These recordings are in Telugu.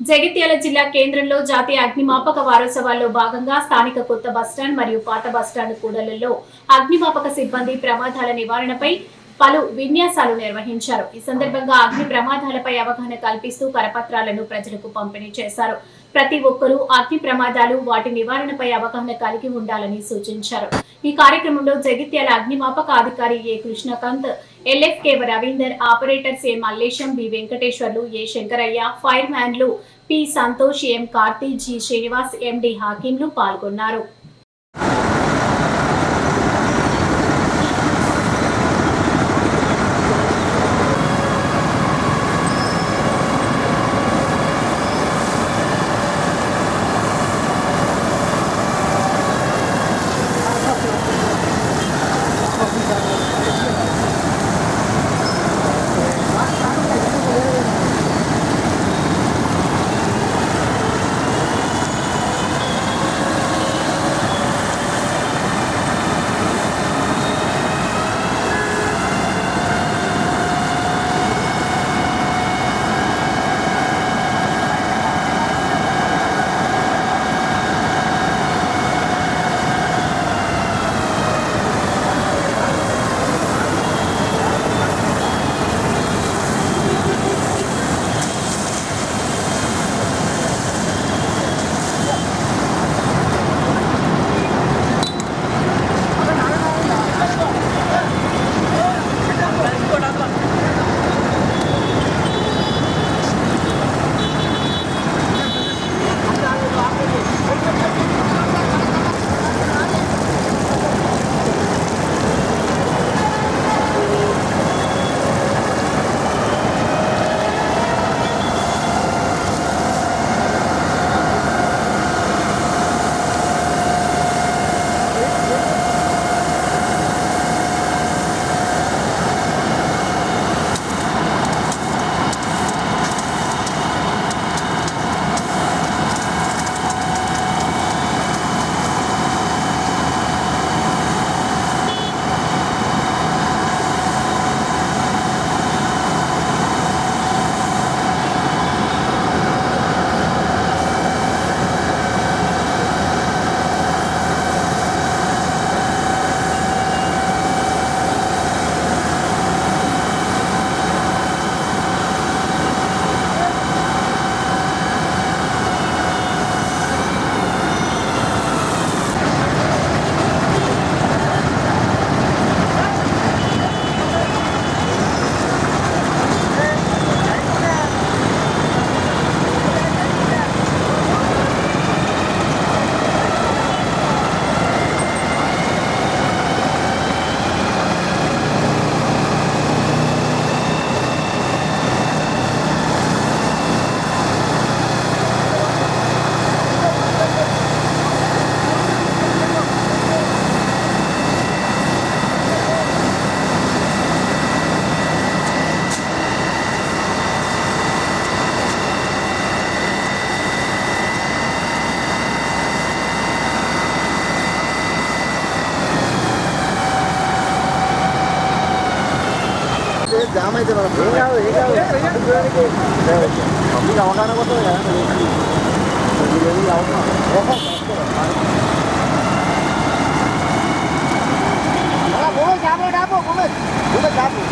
జగిత్యాల జిల్లా కేంద్రంలో జాతీయ అగ్నిమాపక వారోత్సవాల్లో భాగంగా స్థానిక కొత్త బస్టాండ్ మరియు పాత బస్టాండ్ కూడలలో అగ్నిమాపక సిబ్బంది ప్రమాదాల నివారణపై పలు విన్యాసాలు నిర్వహించారు. ఈ సందర్భంగా అగ్ని ప్రమాదాలపై అవగాహన కల్పిస్తూ కరపత్రాలను ప్రజలకు పంపిణీ చేశారు. ప్రతి ఒక్కరూ అగ్ని ప్రమాదాలు వాటి నివారణపై అవగాహన కలిగి ఉండాలని సూచించారు. ఈ కార్యక్రమంలో జగిత్యాల అగ్నిమాపక అధికారి A Krishnakanth ఎల్ఎఫ్కేవ Ravinder operators A Mallesham B Venkateshwarlu A Shankaraiah fire మ్యాన్లు P Santosh M Karthi G Srinivas MD హాకీంలు పాల్గొన్నారు. అయితే మనం మీకు అవగాహన వస్తుంది కదా అవగాహన డాబో mobile డాబో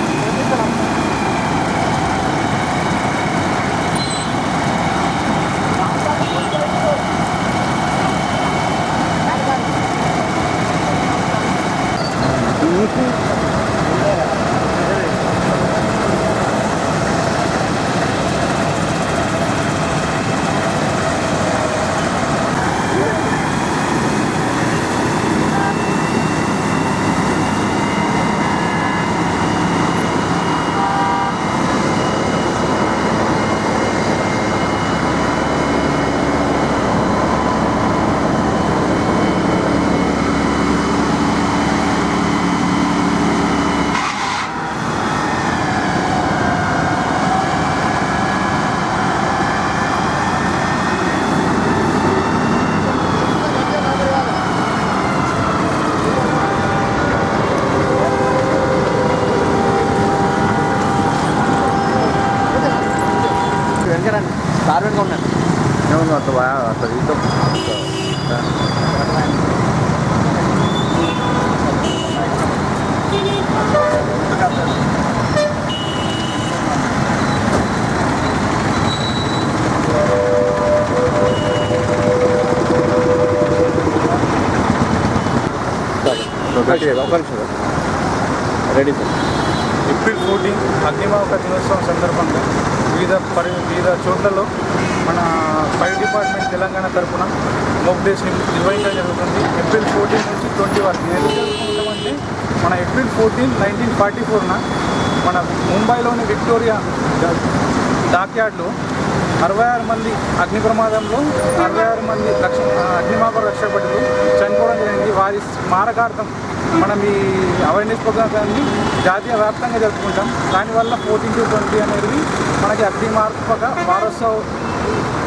job job job job ఏమన్నా అట్లా బాగా అట్లా తీద్దాం రెడీ సార్ ఏప్రిల్ ఫోర్టీన్ అగ్నిమాపక దినోత్సవం సందర్భంగా వివిధ పరి వివిధ చోట్లలో మన ఫైర్ డిపార్ట్మెంట్ తెలంగాణ తరఫున మోక్ డేస్ నిర్వహించడం జరుగుతుంది. ఏప్రిల్ ఫోర్టీన్ నుంచి ట్వంటీ వరకు. ఎందుకంటే మన ఏప్రిల్ ఫోర్టీన్ నైన్టీన్ ఫార్టీ ఫోర్న మన ముంబైలోని విక్టోరియా డాక్యార్డ్లో అరవై ఆరు మంది అగ్ని ప్రమాదంలో అరవై ఆరు మంది రక్ష అగ్నిమాపక రక్షకులు చనిపోవడం జరిగింది. వారి స్మారకార్థం మనం ఈ అవేర్నెస్ ప్రోగ్రామ్ని జాతీయ వ్యాప్తంగా జరుపుకుంటాం. దానివల్ల ఫోర్టీన్ టు ట్వంటీ అనేది మనకి అగ్నిమాపక వారోత్సవ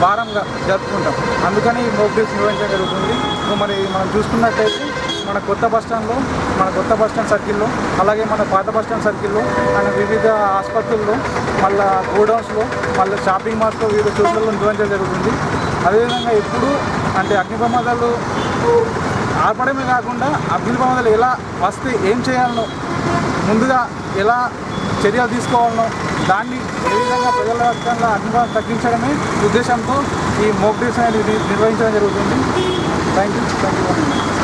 వారంగా జరుపుకుంటాం. అందుకని ఈ మోక్ డ్రిల్స్ నిర్వహించడం జరుగుతుంది. మరి మనం చూసుకున్నట్టయితే మన కొత్త బస్టాండ్లో మన కొత్త బస్టాండ్ సర్కిల్లో అలాగే మన పాత బస్టాండ్ సర్కిల్లో అండ్ వివిధ ఆసుపత్రుల్లో మళ్ళా గోడౌన్స్లో మళ్ళీ షాపింగ్ మాల్స్లో వివిధ చోట్లలో నిర్వహించడం జరుగుతుంది. అదేవిధంగా ఎప్పుడు అంటే అగ్ని ప్రమాదాలు ఆపడమే కాకుండా అగ్ని ప్రమాదాలు ఎలా వస్తే ఏం చేయాలనో ముందుగా ఎలా చర్యలు తీసుకోవాలనో దాన్ని ఏ విధంగా ప్రజల వ్యాప్తంగా అగ్నిబాధ తగ్గించడమే ఉద్దేశంతో ఈ మోక్ డ్రిల్స్ అనేది నిర్వహించడం జరుగుతుంది. Thank you thank you